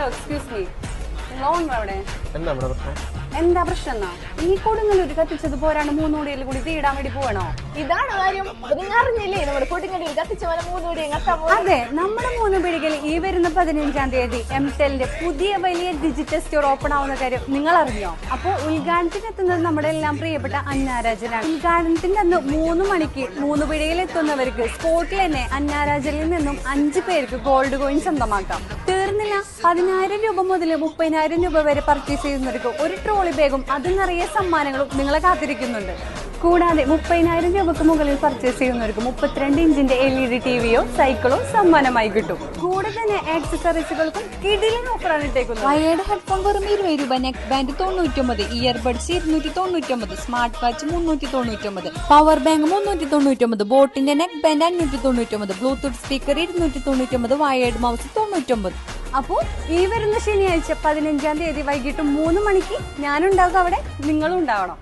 Hello excuse me owner അവിടെ എന്താ ഇവിടെ പ്രശ്നം? എന്താ പ്രശ്നം ഈ ഈ ഒരു കത്തിച്ചത് പോരാണ് മൂന്നൂടിയിൽ കൂടി തീടാൻ വേണ്ടി പോകണോ ഇതാണ് കാര്യം. അപ്പൊ നിങ്ങൾ അറിഞ്ഞില്ലേ? നമ്മുടെ കൊടുങ്ങല്ലൂർ കത്തിച്ച പോലെ മൂന്നുകൂടി അതെ നമ്മുടെ മൂന്ന് പിടികൾ ഈ വരുന്ന പതിനഞ്ചാം തീയതി എം ടെലിന്റെ പുതിയ വലിയ ഡിജിറ്റൽ സ്റ്റോർ ഓപ്പൺ ആവുന്ന കാര്യം നിങ്ങൾ അറിഞ്ഞോ അപ്പോൾ ഉദ്ഘാടനത്തിന് എത്തുന്നത് നമ്മുടെ എല്ലാം പ്രിയപ്പെട്ട അന്നാരാജനാണ്. ഉദ്ഘാടനത്തിന്റെ അന്ന് മൂന്ന് മണിക്ക് മൂന്ന് പിടിയിൽ എത്തുന്നവർക്ക് സ്പോട്ടിൽ തന്നെ അന്നാരാജനിൽ നിന്നും അഞ്ച് പേർക്ക് ഗോൾഡ് കോയിൻ സ്വന്തമാക്കാം. തീർന്നില്ല. പതിനായിരം രൂപ മുതൽ മുപ്പതിനായിരം രൂപ വരെ പർച്ചേസ് ചെയ്യുന്നവർക്ക് ഒരു ട്രോളി ബാഗും അതിൽ നിറയെ സമ്മാനങ്ങളും നിങ്ങളെ കാത്തിരിക്കുന്നുണ്ട്. കൂടാതെ മുപ്പതിനായിരം രൂപക്ക് മുകളിൽ പർച്ചേസ് ചെയ്യുന്നവർക്ക് മുപ്പത്തിരണ്ട് ഇഞ്ചിന്റെ എൽ ഇ ഡി ടിവിയോ സൈക്കിളോ സമ്മാനമായി കിട്ടും. കൂടെ തന്നെ ആക്സസറീസുകൾക്കും കിടിലൻ ഓഫറാണ് ഇട്ടേക്കുന്നത്. വയേഡ് ഹെഡ്ഫോൺ വെറും ഇരുപത് രൂപ നെക്ക് ബാൻഡ് തൊണ്ണൂറ്റൊമ്പത് ഇയർബഡ്സ് ഇരുന്നൂറ്റി തൊണ്ണൂറ്റൊമ്പത് സ്മാർട്ട് വാച്ച് മുന്നൂറ്റി തൊണ്ണൂറ്റൊമ്പത് പവർ ബാങ്ക് മുന്നൂറ്റി തൊണ്ണൂറ്റൊമ്പത് ബോട്ടിന്റെ നെക്ക് ബാൻഡ് അഞ്ഞൂറ്റി തൊണ്ണൂറ്റൊമ്പത് ബ്ലൂടൂത്ത് സ്പീക്കർ ഇരുന്നൂറ്റി തൊണ്ണൂറ്റൊമ്പത് വയേഡ് മൗസ് തൊണ്ണൂറ്റൊമ്പത്. അപ്പോൾ ഈ വരുന്ന ശനിയാഴ്ച പതിനഞ്ചാം തീയതി വൈകിട്ട് മൂന്ന് മണിക്ക് ഞാനുണ്ടാകും അവിടെ നിങ്ങളും ഉണ്ടാവണം.